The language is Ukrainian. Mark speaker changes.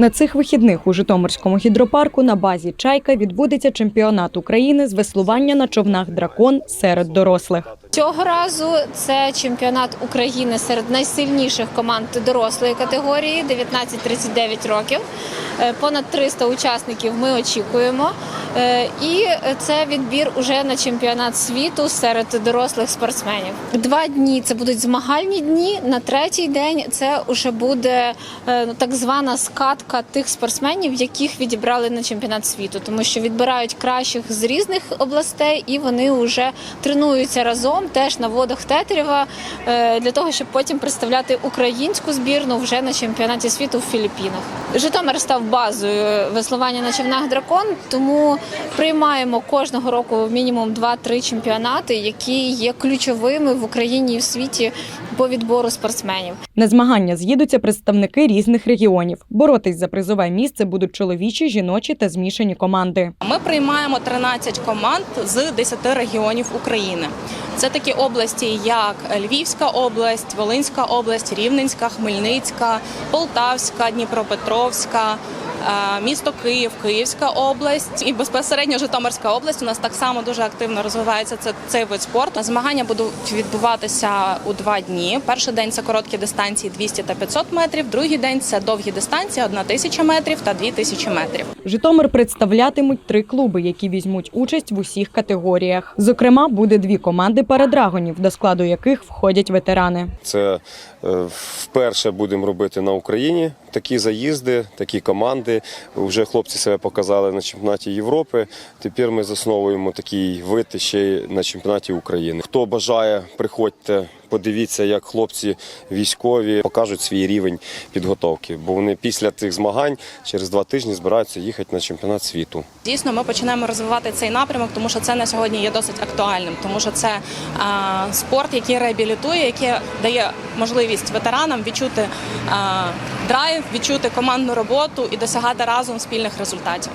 Speaker 1: На цих вихідних у Житомирському гідропарку на базі Чайка відбудеться чемпіонат України з веслування на човнах дракон серед дорослих.
Speaker 2: Цього разу це чемпіонат України серед найсильніших команд дорослої категорії 19-39 років. Е, Понад 300 учасників ми очікуємо. Е, І це відбір уже на чемпіонат світу серед дорослих спортсменів. Два дні це будуть змагальні дні. На третій день це вже буде е, ну, так звана скатка тих спортсменів, яких відібрали на чемпіонат світу, тому що відбирають кращих з різних областей, і вони вже тренуються разом теж на водах Тетерєва е, для того, щоб потім представляти українську збірну вже на чемпіонаті світу в Філіппінах. Житомир став базою веслування на човнах дракон, тому приймаємо кожного року мінімум 2-3 чемпіонати, які є ключовими в Україні і в світі по відбору спортсменів.
Speaker 1: На змагання з'їдуться представники різних регіонів. Боротись за призове місце будуть чоловічі, жіночі та змішані команди.
Speaker 3: Ми приймаємо 13 команд з 10 регіонів України. Це такі області, як Львівська область, Волинська область, Рівненська, Хмельницька, Полтавська, Дніпропетровська. Е, Місто Київ, Київська область і безпосередньо Житомирська область. У нас так само дуже активно розвивається це цей вид спорту. Змагання будуть відбуватися у два дні. Перший день це короткі дистанції 200 та 500 метрів. Другий день це довгі дистанції 1 тисяча метрів та 2 тисячі метрів.
Speaker 1: Житомир представлятимуть три клуби, які візьмуть участь в усіх категоріях. Зокрема, буде дві команди парадрагонів, до складу яких входять ветерани.
Speaker 4: Це е, вперше будемо робити на Україні такі заїзди, такі команди. Вже хлопці себе показали на чемпіонаті Європи. Тепер ми засновуємо такий вид ще й на чемпіонаті України. Хто бажає, приходьте, подивіться, як хлопці військові покажуть свій рівень підготовки. Бо вони після цих змагань через два тижні збираються їхати на чемпіонат світу.
Speaker 3: Дійсно, ми починаємо розвивати цей напрямок, тому що це на сьогодні є досить актуальним, тому що це а, спорт, який реабілітує, який дає можливість ветеранам відчути а, драйв, відчути командну роботу і досягати разом спільних результатів.